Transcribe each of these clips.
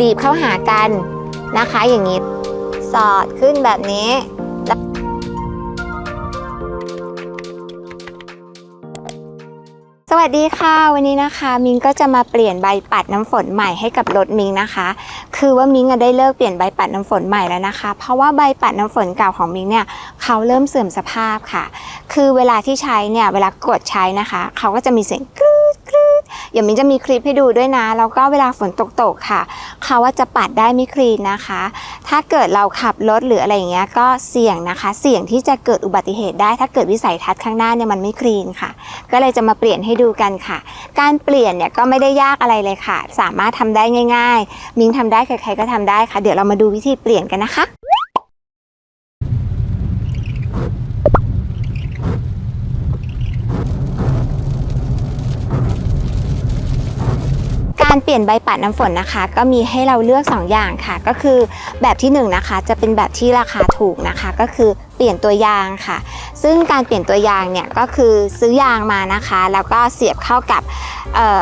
บีบเข้าหากันนะคะ อย่างนี้ สอดขึ้นแบบนี้สวัสดีค่ะ วันนี้นะคะมิงก็จะมาเปลี่ยนใบปัดน้ำฝนใหม่ให้กับรถมิงนะคะ คือว่ามิงได้เลิกเปลี่ยนใบปัดน้ำฝนใหม่แล้วนะคะ เพราะว่าใบปัดน้ำฝนเก่าของมิงเนี่ยเขาเริ่มเสื่อมสภาพค่ะ คือเวลาที่ใช้เนี่ยเวลากดใช้นะคะ เขาก็จะมีเสียงกร เดี๋ยวมิงจะมีคลิปให้ดูด้วยนะ แล้วก็เวลาฝนตกตกๆค่ะ เขาว่าจะปัดได้ไม่คลีนนะคะ ถ้าเกิดเราขับรถหรืออะไรอย่างเงี้ยก็เสี่ยงนะคะ เสี่ยงที่จะเกิดอุบัติเหตุได้ ถ้าเกิดวิสัยทัศน์ข้างหน้าเนี่ยมันไม่คลีนค่ะ ก็เลยจะมาเปลี่ยนให้ดูกันค่ะ การเปลี่ยนเนี่ยก็ไม่ได้ยากอะไรเลยค่ะ สามารถทำได้ง่าย ๆ มิงทำได้ใครๆก็ทำได้ค่ะ เดี๋ยวเรามาดูวิธีเปลี่ยนกันนะคะ การเปลี่ยนใบปัดน้ำฝนนะคะ ก็มีให้เราเลือก 2 อย่างค่ะ ก็คือแบบที่1นงนะคะจะเป็นแบบที่ราคาถูกนะคะ ก็คือ เปลี่ยนตัวยางค่ะ ซึ่งการเปลี่ยนตัวยางเนี่ยก็คือซื้อยางมานะคะ แล้วก็เสียบเข้ากับ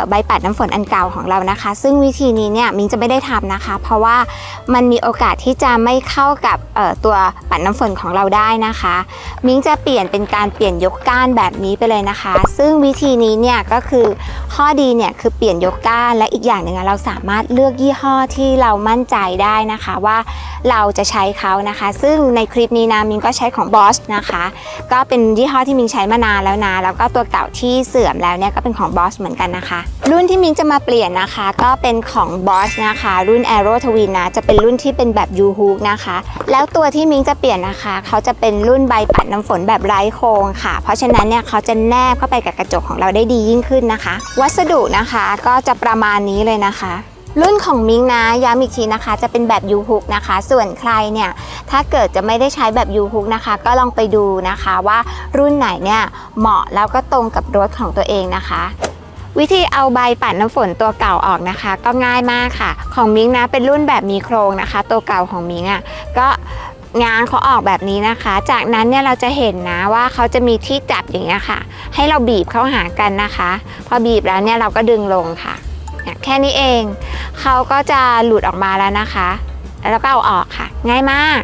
ใบปัดน้ำฝนอันเก่าของเรานะคะ ซึ่งวิธีนี้เนี่ยมิ้งจะไม่ได้ทำนะคะ เพราะว่ามันมีโอกาสที่จะไม่เข้ากับตัวปัดน้ำฝนของเราได้นะคะ มิ้งจะเปลี่ยนเป็นการเปลี่ยนยกก้านแบบนี้ไปเลยนะคะ ซึ่งวิธีนี้เนี่ยก็คือข้อดีเนี่ยคือเปลี่ยนยกก้านและอีกอย่างหนึ่งเราสามารถเลือกยี่ห้อที่เรามั่นใจได้นะคะว่าเราจะใช้เขานะคะ ซึ่งในคลิปนี้นะมิ้งก็ใช้ของ Bosch นะคะ ก็เป็นยี่ห้อที่มิงใช้มานานแล้วนะ แล้วก็ตัวเก่าที่เสื่อมแล้วเนี่ยก็เป็นของ Bosch เหมือนกันนะคะ รุ่นที่มิงจะมาเปลี่ยนนะคะ ก็เป็นของ Bosch นะคะ รุ่น Aero Twin นะ จะเป็นรุ่นที่เป็นแบบ U hook นะคะ แล้วตัวที่มิงจะเปลี่ยนนะคะ เขาจะเป็นรุ่นใบปัดน้ำฝนแบบไร้โครงค่ะ เพราะฉะนั้นเนี่ยเขาจะแนบเข้าไปกับกระจกของเราได้ดียิ่งขึ้นนะคะ วัสดุนะคะก็จะประมาณนี้เลยนะคะ รุ่นของมิงนะย้ำอีกทีนะคะ จะเป็นแบบ U hook นะคะ ส่วนใครเนี่ยถ้าเกิดจะไม่ได้ใช้แบบ U hook นะคะ ก็ลองไปดูนะคะว่ารุ่นไหนเนี่ยเหมาะแล้วก็ตรงกับรถของตัวเองนะคะวิธีเอาใบปัดน้ำฝนตัวเก่าออกนะคะ ก็ง่ายมากค่ะ ของมิงนะเป็นรุ่นแบบมีโครงนะคะ ตัวเก่าของมิงอะก็ง้างเขาออกแบบนี้นะคะ จากนั้นเนี่ยเราจะเห็นนะว่าเขาจะมีที่จับอย่างเงี้ยค่ะ ให้เราบีบเข้าหากันนะคะ พอบีบแล้วเนี่ยเราก็ดึงลงค่ะ เนี่ยแค่นี้เองเขาก็จะหลุดออกมาแล้วนะคะ แล้วก็เอาออกค่ะ ง่ายมาก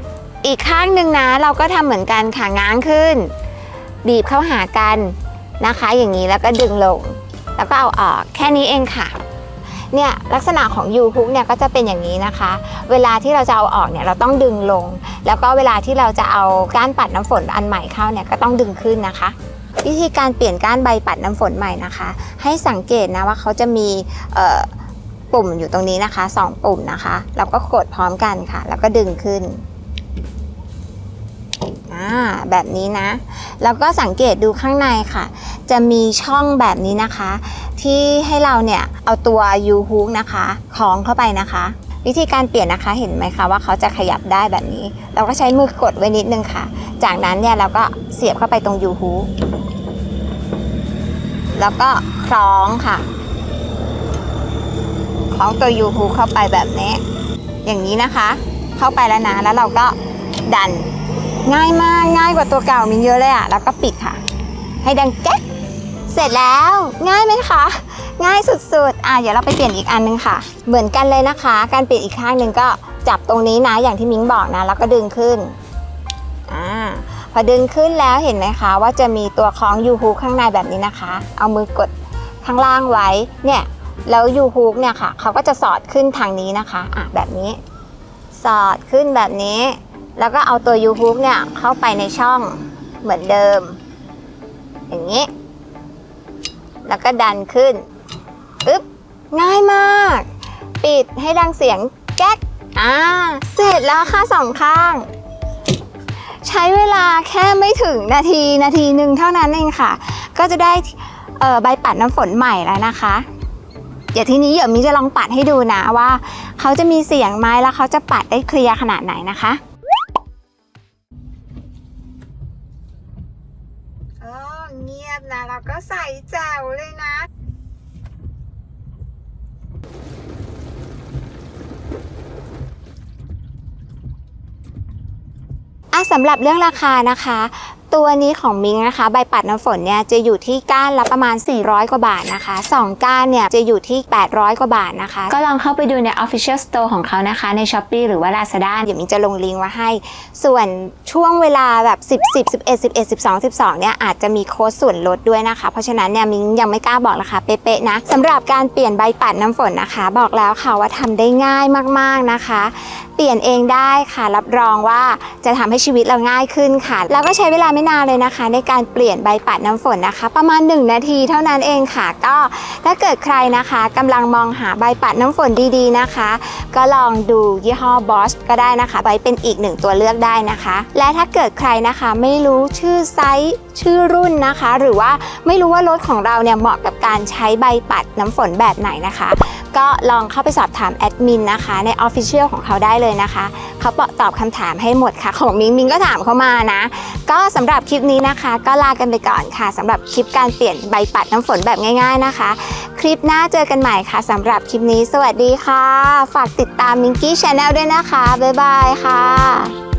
อีกข้างหนึ่งนะเราก็ทำเหมือนกันค่ะง้างขึ้น บีบเข้าหากันนะคะ อย่างนี้แล้วก็ดึงลง แล้วก็เอาออกแค่นี้เองค่ะเนี่ยลักษณะของ U hook เนี่ยก็จะเป็นอย่างนี้นะคะ เวลาที่เราจะเอาออกเนี่ยเราต้องดึงลง แล้วก็เวลาที่เราจะเอาก้านปัดน้ำฝนอันใหม่เข้าเนี่ยก็ต้องดึงขึ้นนะคะ วิธีการเปลี่ยนก้านใบปัดน้ำฝนใหม่นะคะ ให้สังเกตนะว่าเขาจะมีปุ่มอยู่ตรงนี้นะคะสองปุ่มนะคะ เราก็กดพร้อมกันค่ะ แล้วก็ดึงขึ้นอ่าแบบนี้นะ แล้วก็สังเกตดูข้างในค่ะ จะมีช่องแบบนี้นะคะ ที่ให้เราเนี่ยเอาตัว U hook นะคะคล้องเข้าไปนะคะ วิธีการเปลี่ยนนะคะเห็นไหมคะว่าเขาจะขยับได้แบบนี้ เราก็ใช้มือกดไว้นิดนึงค่ะ จากนั้นเนี่ยเราก็เสียบเข้าไปตรง U hook แล้วก็คล้องค่ะ คล้องตัว U hook เข้าไปแบบนี้ อย่างนี้นะคะ เข้าไปแล้วนะ แล้วเราก็ดัน ง่ายมาก ง่ายกว่าตัวเก่ามินเยอะเลยอะแล้วก็ปิดค่ะ ให้ดังแก๊กเสร็จแล้ว ง่ายไหมคะ ง่ายสุดๆ อะ เดี๋ยวเราไปเปลี่ยนอีกอันนึงค่ะ เหมือนกันเลยนะคะ การเปลี่ยนอีกข้างหนึ่งก็จับตรงนี้นะ อย่างที่มิ้งบอกนะ แล้วก็ดึงขึ้น พอดึงขึ้นแล้วเห็นไหมคะ ว่าจะมีตัวคล้องยูฮูข้างในแบบนี้นะคะ เอามือกดข้างล่างไว้เนี่ยแล้วยูฮูกเนี่ยค่ะเขาก็จะสอดขึ้นทางนี้นะคะอะแบบนี้ สอดขึ้นแบบนี้ แล้วก็เอาตัวยูฮูกเนี่ยเข้าไปในช่องเหมือนเดิม อย่างนี้ แล้วก็ดันขึ้นอึ๊บง่ายมาก ปิดให้ดังเสียงแก๊กอ่าเสร็จแล้วค่ะสองข้าง ใช้เวลาแค่ไม่ถึงนาทีนาทีหนึ่งเท่านั้นเองค่ะ ก็จะได้ใบปัดน้ำฝนใหม่แล้วนะคะ เดี๋ยวทีนี้เดี๋ยวมิจะลองปัดให้ดูนะว่า เขาจะมีเสียงไหมแล้วเขาจะปัดได้เคลียร์ขนาดไหนนะคะอ๋อเงียบนะแล้วก็ใส่แจ๋วเลยนะ สำหรับเรื่องราคานะคะ ตัวนี้ของมิงนะคะใบปัดน้ำฝนเนี่ยจะอยู่ที่ก้านละประมาณ 400 กว่าบาทนะคะ2ก้านเนี่ยจะอยู่ที่ 800 กว่าบาทนะคะ ก็ลองเข้าไปดูใน Official Store ของเขานะคะใน s h อ p e e หรือว่า Lazada เดี๋ยวมิงจะลงลิงก์ไว้ให้ ส่วนช่วงเวลาแบบ 10 10 11 11 12 12เนี่ยอาจจะมีโค้ดส่วนลดด้วยนะคะ เพราะฉะนั้นเนี่ยมิงยังไม่กล้าบอกราคาเป๊ะๆนะสำหรับการเปลี่ยนใบปัดน้ำฝนนะคะ บอกแล้วค่ะว่าทำได้ง่ายมากๆนะคะเปลี่ยนเองได้ค่ะ รับรองว่าจะทำให้ชีวิตเราง่ายขึ้นค่ะ แล้วก็ใช้เวลาไม่นานเลยนะคะ ในการเปลี่ยนใบปัดน้ำฝนนะคะ ประมาณ 1 นาทีเท่านั้นเองค่ะ ก็ถ้าเกิดใครนะคะกำลังมองหาใบปัดน้ำฝนดีๆนะคะ ก็ลองดูยี่ห้อบอสก็ได้นะคะไว้เป็นอีกหนึ่งตัวเลือกได้นะคะ และถ้าเกิดใครนะคะไม่รู้ชื่อไซส์ชื่อรุ่นนะคะ หรือว่าไม่รู้ว่ารถของเราเนี่ยเหมาะกับการใช้ใบปัดน้ำฝนแบบไหนนะคะ ก็ลองเข้าไปสอบถามแอดมินนะคะ ใน Official ของเขาได้เลยนะคะ เขาตอบคำถามให้หมดค่ะ ของมิงมิงก็ถามเขามานะ ก็สำหรับคลิปนี้นะคะ ก็ลากันไปก่อนค่ะสำหรับคลิปการเปลี่ยนใบปัดน้ำฝนแบบง่าย ๆนะคะ คลิปหน้าเจอกันใหม่ค่ะสำหรับคลิปนี้ สวัสดีค่ะ ฝากติดตามมิงกี้ชาแนลด้วยนะคะบ๊ายบายค่ะ